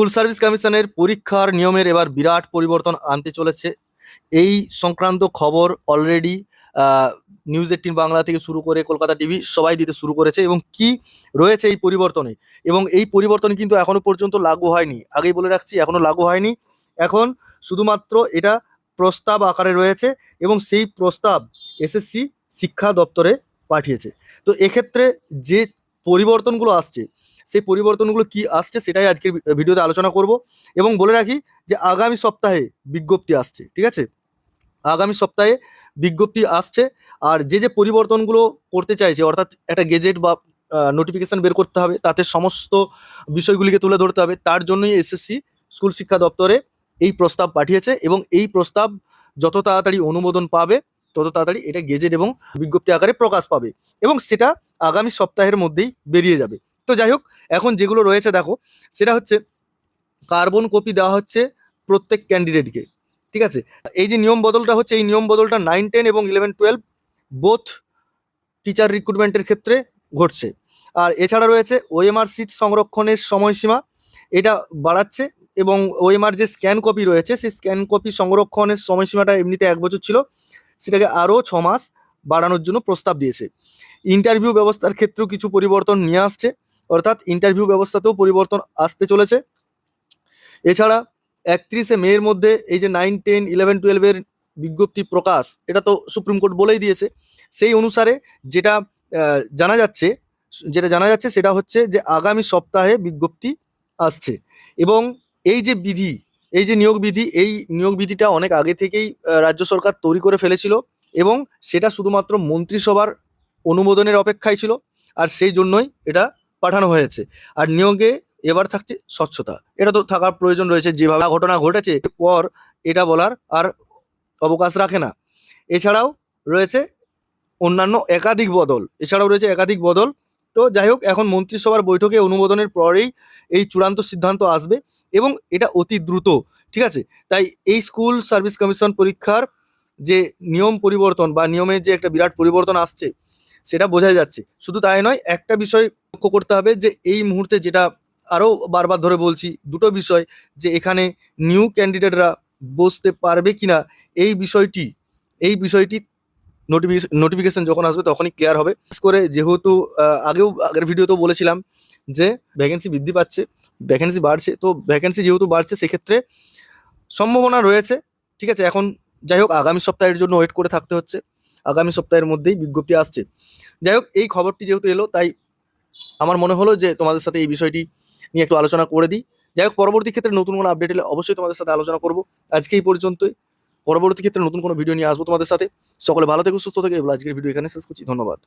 School service কমিশনের পরীক্ষার নিয়মের এবার বিরাট পরিবর্তন আনতে চলেছে। এই সংক্রান্ত খবর অলরেডি নিউজ এইটিন বাংলা থেকে শুরু করে কলকাতা টিভি সবাই দিতে শুরু করেছে এবং কি রয়েছে এই পরিবর্তনে? এবং এই পরিবর্তন কিন্তু এখনও পর্যন্ত লাগু হয়নি। আগেই বলে রাখছি, এখনও লাগু হয়নি। এখন শুধুমাত্র এটা প্রস্তাব আকারে রয়েছে এবং সেই প্রস্তাব এসএসসি শিক্ষা দপ্তরে পাঠিয়েছে। তো এক্ষেত্রে যে পরিবর্তনগুলো আসছে সেই পরিবর্তনগুলো কি আসছে সেটাই আজকের ভিডিওতে আলোচনা করব। এবং বলে রাখি যে আগামী সপ্তাহে বিজ্ঞপ্তি আসছে, ঠিক আছে? আগামী সপ্তাহে বিজ্ঞপ্তি আসছে আর যে যে পরিবর্তনগুলো করতে চাইছে, অর্থাৎ একটা গেজেট বা নোটিফিকেশন বের করতে হবে, তাতে সমস্ত বিষয়গুলিকে তুলে ধরতে হবে, তার জন্যই এসএসসি স্কুল শিক্ষা দপ্তরে এই প্রস্তাব পাঠিয়েছে এবং এই প্রস্তাব যত তাড়াতাড়ি অনুমোদন পাবে, তত তাড়াতাড়ি এটা গেজেট এবং বিজ্ঞপ্তি আকারে প্রকাশ পাবে এবং সেটা আগামী সপ্তাহের মধ্যেই বেরিয়ে যাবে। তো যাই হোক, এখন যেগুলো রয়েছে দেখো, সেটা হচ্ছে কার্বন কপি দেওয়া হচ্ছে প্রত্যেক ক্যান্ডিডেটকে ঠিক আছে? এই যে নিয়ম বদলটা হচ্ছে, এই নিয়ম বদলটা নাইন টেন এবং ইলেভেন টুয়েলভ বোথ টিচার রিক্রুটমেন্টের ক্ষেত্রে ঘটছে। আর এছাড়া রয়েছে ওএমআর সিট সংরক্ষণের সময়সীমা, এটা বাড়াচ্ছে এবং ওএমআর যে স্ক্যান কপি রয়েছে, সেই স্ক্যান কপি সংরক্ষণের সময়সীমাটা এমনিতে এক বছর ছিল, সেটাকে আরও ছ মাস বাড়ানোর জন্য প্রস্তাব দিয়েছে। ইন্টারভিউ ব্যবস্থার ক্ষেত্রেও কিছু পরিবর্তন নিয়ে আসছে। ইন্টারভিউ ব্যবস্থাতেও পরিবর্তন আসতে চলেছে। এছাড়া একত্রিশে মের মধ্যে এই যে নাইন টেন ইলেভেন টুয়েলভের বিজ্ঞপ্তি প্রকাশ, এটা তো সুপ্রিম কোর্ট বলেই দিয়েছে। সেই অনুসারে যেটা জানা যাচ্ছে, যেটা জানা যাচ্ছে সেটা হচ্ছে যে আগামী সপ্তাহে বিজ্ঞপ্তি আসছে। এবং এই যে বিধি, এই যে নিয়োগ বিধি, এই নিয়োগ বিধিটা অনেক আগে থেকেই রাজ্য সরকার তৈরি করে ফেলেছিল এবং সেটা শুধুমাত্র মন্ত্রিসভার অনুমোদনের অপেক্ষায় ছিল। আর সেই জন্যই এটা পাঠানো হয়েছে। আর নিয়োগে এবার থাকছে স্বচ্ছতা। এটা তো থাকার প্রয়োজন রয়েছে। যেভাবে ঘটনা ঘটেছে পর এটা বলার আর অবকাশ রাখে না। এছাড়াও রয়েছে অন্যান্য একাধিক বদল। এছাড়াও রয়েছে একাধিক বদল। তো যাই হোক, এখন মন্ত্রিসভার বৈঠকে অনুমোদনের পরেই এই চূড়ান্ত সিদ্ধান্ত আসবে এবং এটা অতি দ্রুত, ঠিক আছে? তাই এই স্কুল সার্ভিস কমিশন পরীক্ষার যে নিয়ম পরিবর্তন বা নিয়মের যে একটা বিরাট পরিবর্তন আসছে সেটা বোঝা যাচ্ছে। শুধু তাই নয়, একটা বিষয় লক্ষ্য করতে হবে যে এই মুহূর্তে যেটা আরও বারবার ধরে বলছি, দুটো বিষয় যে এখানে নিউ ক্যান্ডিডেটরা বসতে পারবে কিনা, এই বিষয়টি এই বিষয়টি নোটিফিকেশন যখন আসবে তখনই ক্লিয়ার হবে। করে যেহেতু আগেও, আগের ভিডিওতেও বলেছিলাম যে ভ্যাকেন্সি বৃদ্ধি পাচ্ছে ভ্যাকেন্সি বাড়ছে, তো ভ্যাকেন্সি যেহেতু বাড়ছে সেক্ষেত্রে সম্ভাবনা রয়েছে, ঠিক আছে? এখন যাই হোক, আগামী সপ্তাহের জন্য ওয়েট করে থাকতে হচ্ছে। আগামী সপ্তাহের মধ্যেই বিজ্ঞপ্তি আসছে। যাই হোক এই খবরটি যেহেতু এলো, তাই আমার মনে হলো যে তোমাদের সাথে এই বিষয়টি নিয়ে একটু আলোচনা করে দিই। যাই হোক পরবর্তী ক্ষেত্রে নতুন কোনো আপডেট এলে অবশ্যই তোমাদের সাথে আলোচনা করব। আজকে এই পর্যন্তই। পরবর্তী ক্ষেত্রে নতুন কোনো ভিডিও নিয়ে আসব তোমাদের সাথে। সকলে ভালো থেকে, সুস্থ থেকে। এবার আজকের ভিডিও এখানে শেষ করছি। ধন্যবাদ।